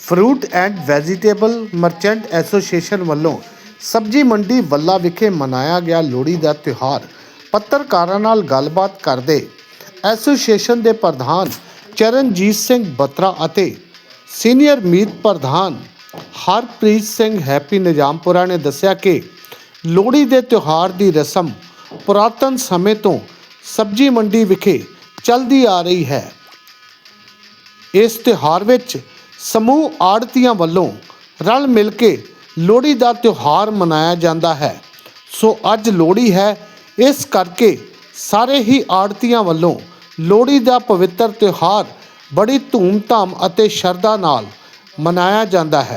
Fruit and vegetable merchant association ਵੱਲੋਂ ਸਬਜ਼ੀ ਮੰਡੀ ਵੱਲਾ ਵਿਖੇ ਮਨਾਇਆ ਗਿਆ ਲੋਹੜੀ ਦਾ ਤਿਉਹਾਰ। ਪੱਤਰਕਾਰਾਂ ਨਾਲ ਗੱਲਬਾਤ ਕਰਦੇ ਐਸੋਸੀਏਸ਼ਨ ਦੇ ਪ੍ਰਧਾਨ ਚਰਨਜੀਤ ਸਿੰਘ ਬਤਰਾ ਅਤੇ ਸੀਨੀਅਰ ਮੀਤ ਪ੍ਰਧਾਨ ਹਰਪ੍ਰੀਤ ਸਿੰਘ ਹੈਪੀ ਨਿਜ਼ਾਮਪੁਰਾ ਨੇ ਦੱਸਿਆ ਕਿ ਲੋਹੜੀ ਦੇ ਤਿਉਹਾਰ ਦੀ ਰਸਮ ਪੁਰਾਤਨ ਸਮੇਂ ਤੋਂ ਸਬਜ਼ੀ ਮੰਡੀ ਵਿਖੇ ਚੱਲਦੀ ਆ ਰਹੀ ਹੈ। ਇਸ ਤਿਉਹਾਰ ਵਿੱਚ ਸਮੂਹ ਆੜਤੀਆਂ ਵੱਲੋਂ ਰਲ ਮਿਲ ਕੇ ਲੋਹੜੀ ਦਾ ਤਿਉਹਾਰ ਮਨਾਇਆ ਜਾਂਦਾ ਹੈ। ਸੋ ਅੱਜ ਲੋਹੜੀ ਹੈ। ਇਸ ਕਰਕੇ ਸਾਰੇ ਹੀ ਆੜਤੀਆਂ ਵੱਲੋਂ ਲੋਹੜੀ ਦਾ ਪਵਿੱਤਰ ਤਿਉਹਾਰ ਬੜੀ ਧੂਮ-ਧਾਮ ਅਤੇ ਸ਼ਰਧਾ ਨਾਲ ਮਨਾਇਆ ਜਾਂਦਾ ਹੈ।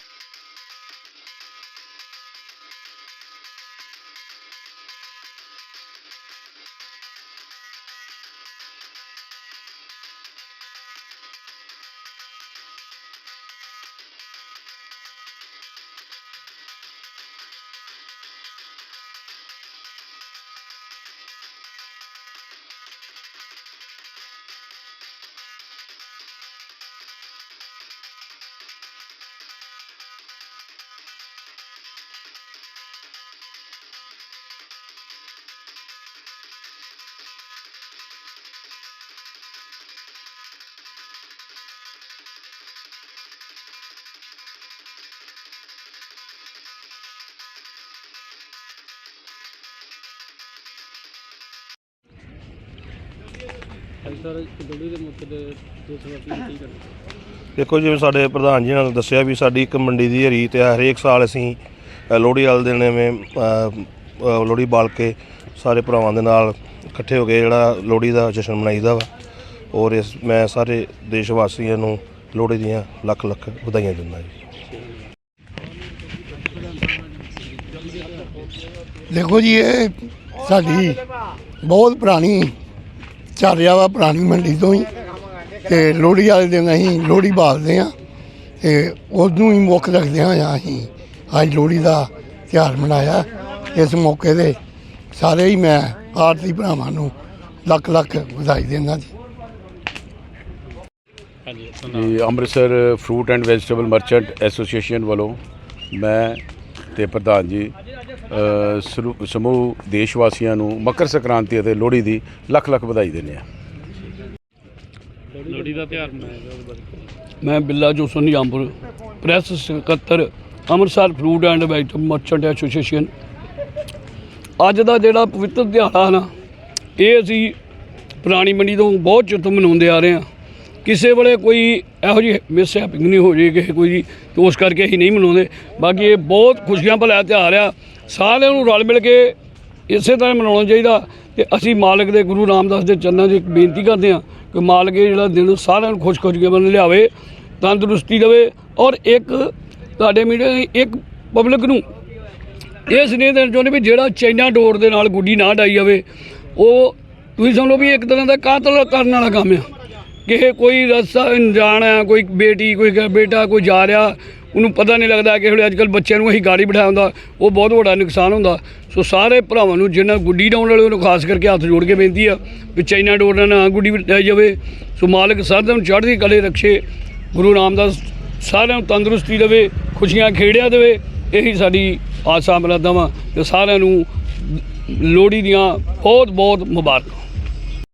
ਸਰ ਦੇ ਕੀ ਕਰਨਾ? ਦੇਖੋ ਜਿਵੇਂ ਸਾਡੇ ਪ੍ਰਧਾਨ ਜੀ ਨੇ ਦੱਸਿਆ ਵੀ ਸਾਡੀ ਇੱਕ ਮੰਡੀ ਦੀ ਰੀਤ ਹੈ ਹਰੇਕ ਸਾਲ ਅਸੀਂ ਅ, ਲੋਹੜੀ ਵਾਲੇ ਦਿਨ ਐਵੇਂ ਅ, ਅ, ਲੋਹੜੀ ਬਾਲ ਕੇ ਸਾਰੇ ਭਰਾਵਾਂ ਦੇ ਨਾਲ ਇਕੱਠੇ ਹੋ ਕੇ ਜਿਹੜਾ ਲੋਹੜੀ ਦਾ ਜਸ਼ਨ ਮਨਾਈਦਾ ਵਾ। ਔਰ ਇਸ ਮੈਂ ਸਾਰੇ ਦੇਸ਼ ਵਾਸੀਆਂ ਨੂੰ ਲੋਹੜੀ ਦੀਆਂ ਲੱਖ ਲੱਖ ਵਧਾਈਆਂ ਦਿੰਦਾ ਜੀ। ਦੇਖੋ ਜੀ ਇਹ ਸਾਡੀ ਬਹੁਤ ਪੁਰਾਣੀ ਚੱਲ ਰਿਹਾ ਵਾ ਪੁਰਾਣੀ ਮੰਡੀ ਤੋਂ ਹੀ। ਤੇ ਲੋਹੜੀ ਵਾਲੇ ਦਿਨ ਅਸੀਂ ਲੋਹੜੀ ਬਾਲਦੇ ਆ ਤੇ ਉਦੋਂ ਹੀ ਮੁੱਖ ਰੱਖਦੇ ਹਾਂ ਅਸੀਂ। ਅੱਜ ਲੋਹੜੀ ਦਾ ਤਿਉਹਾਰ ਮਨਾਇਆ। ਇਸ ਮੌਕੇ ਤੇ ਸਾਰੇ ਹੀ ਮੈਂ ਆਰਤੀ ਭਰਾਵਾਂ ਨੂੰ ਲੱਖ ਲੱਖ ਵਧਾਈ ਦਿੰਦਾ ਜੀ। ਹਾਂਜੀ ਜੀ Amritsar fruit and vegetable merchant association ਵੱਲੋਂ ਮੈਂ ਤੇ ਪ੍ਰਧਾਨ ਜੀ ਸਮੂਹ ਦੇਸ਼ ਵਾਸੀਆਂ ਨੂੰ ਮਕਰ ਸੰਕ੍ਰਾਂਤੀ ਅਤੇ ਲੋਹੜੀ ਦੀ ਲੱਖ ਲੱਖ ਵਧਾਈ ਦਿੰਦੇ ਆ ਲੋਹੜੀ ਦਾ ਤਿਉਹਾਰ ਮੈਂ ਬਿੱਲਾ ਜੋਸਨ ਨਿਜ਼ਾਮਪੁਰ ਪ੍ਰੈਸ ਸਕੱਤਰ Amritsar fruit and vegetable merchant association ਅੱਜ ਦਾ ਜਿਹੜਾ ਪਵਿੱਤਰ ਦਿਹਾੜਾ ਨਾ ਇਹ ਅਸੀਂ ਪੁਰਾਣੀ ਮੰਡੀ ਤੋਂ ਬਹੁਤ ਚਿਰ ਤੋਂ ਮਨਾਉਂਦੇ ਆ ਰਹੇ ਹਾਂ। ਕਿਸੇ ਵੇਲੇ ਕੋਈ ਇਹੋ ਜਿਹੀ ਮਿਸ ਹੈਪਿੰਗ ਨਹੀਂ ਹੋ ਜੇ ਕਿਸੇ ਕੋਈ ਜੀ ਉਸ ਕਰਕੇ ਅਸੀਂ ਨਹੀਂ ਮਨਾਉਂਦੇ। ਬਾਕੀ ਇਹ ਬਹੁਤ ਖੁਸ਼ੀਆਂ ਭਰਿਆ ਤਿਉਹਾਰ ਆ। ਸਾਰਿਆਂ ਨੂੰ ਰਲ ਮਿਲ ਕੇ ਇਸੇ ਤਰ੍ਹਾਂ ਮਨਾਉਣਾ ਚਾਹੀਦਾ ਤੇ ਅਸੀਂ ਮਾਲਕ ਦੇ ਗੁਰੂ ਰਾਮਦਾਸ ਦੇ ਚਰਨਾਂ 'ਚ ਇੱਕ ਬੇਨਤੀ ਕਰਦੇ ਹਾਂ ਕਿ ਮਾਲਕ ਇਹ ਜਿਹੜਾ ਦਿਨ ਸਾਰਿਆਂ ਨੂੰ ਖੁਸ਼ ਖੁਸ਼ ਕੇ ਬਣ ਲਿਆਵੇ, ਤੰਦਰੁਸਤੀ ਦੇਵੇ ਔਰ ਇੱਕ ਤੁਹਾਡੇ ਮੀਡੀਆ ਇੱਕ ਪਬਲਿਕ ਨੂੰ ਇਹ ਸੁਨੇਹ ਦੇਣਾ ਚਾਹੁੰਦੇ ਵੀ ਜਿਹੜਾ ਚਾਈਨਾ ਡੋਰ ਦੇ ਨਾਲ ਗੁੱਡੀ ਨਾ ਡਾਈ ਜਾਵੇ, ਉਹ ਤੁਸੀਂ ਸਮਝੋ ਵੀ ਇੱਕ ਤਰ੍ਹਾਂ ਦਾ ਕਾਤਲ ਕਰਨ ਵਾਲਾ ਕੰਮ ਆ। ਕਿਸੇ ਕੋਈ ਰਸਤਾ ਅਣਜਾਣ ਆ, ਕੋਈ ਬੇਟੀ, ਕੋਈ ਬੇਟਾ ਕੋਈ ਜਾ ਰਿਹਾ ਉਹਨੂੰ ਪਤਾ ਨਹੀਂ ਲੱਗਦਾ ਕਿ ਹੁਣ ਅੱਜ ਕੱਲ ਬੱਚਿਆਂ ਨੂੰ ਅਸੀਂ ਗਾੜੀ ਬਿਠਾਇਆ ਹੁੰਦਾ ਉਹ ਬਹੁਤ ਵੱਡਾ ਨੁਕਸਾਨ ਹੁੰਦਾ। ਸੋ ਸਾਰੇ ਭਰਾਵਾਂ ਨੂੰ ਜਿਹਨਾਂ ਗੁੱਡੀ ਡਾਉਣ ਵਾਲੇ ਉਹਨੂੰ ਖਾਸ ਕਰਕੇ ਹੱਥ ਜੋੜ ਕੇ ਬੇਨਤੀ ਆ ਵੀ ਚਾਈਨਾ ਡੋਰ ਨਾਲ ਨਾ ਗੁੱਡੀ ਬਿਠਾਈ ਜਾਵੇ। ਸੋ ਮਾਲਕ ਸਾਰਿਆਂ ਨੂੰ ਚੜ੍ਹਦੀ ਕਲੇ ਰੱਖੇ, ਗੁਰੂ ਰਾਮਦਾਸ ਸਾਰਿਆਂ ਨੂੰ ਤੰਦਰੁਸਤੀ ਦੇਵੇ, ਖੁਸ਼ੀਆਂ ਖੇੜਿਆ ਦੇਵੇ, ਇਹੀ ਸਾਡੀ ਆਸਾਂ ਮਰਾਦਾਂ ਵਾ। ਤੇ ਸਾਰਿਆਂ ਨੂੰ ਲੋਹੜੀ ਦੀਆਂ ਬਹੁਤ ਬਹੁਤ ਮੁਬਾਰਕਾਂ।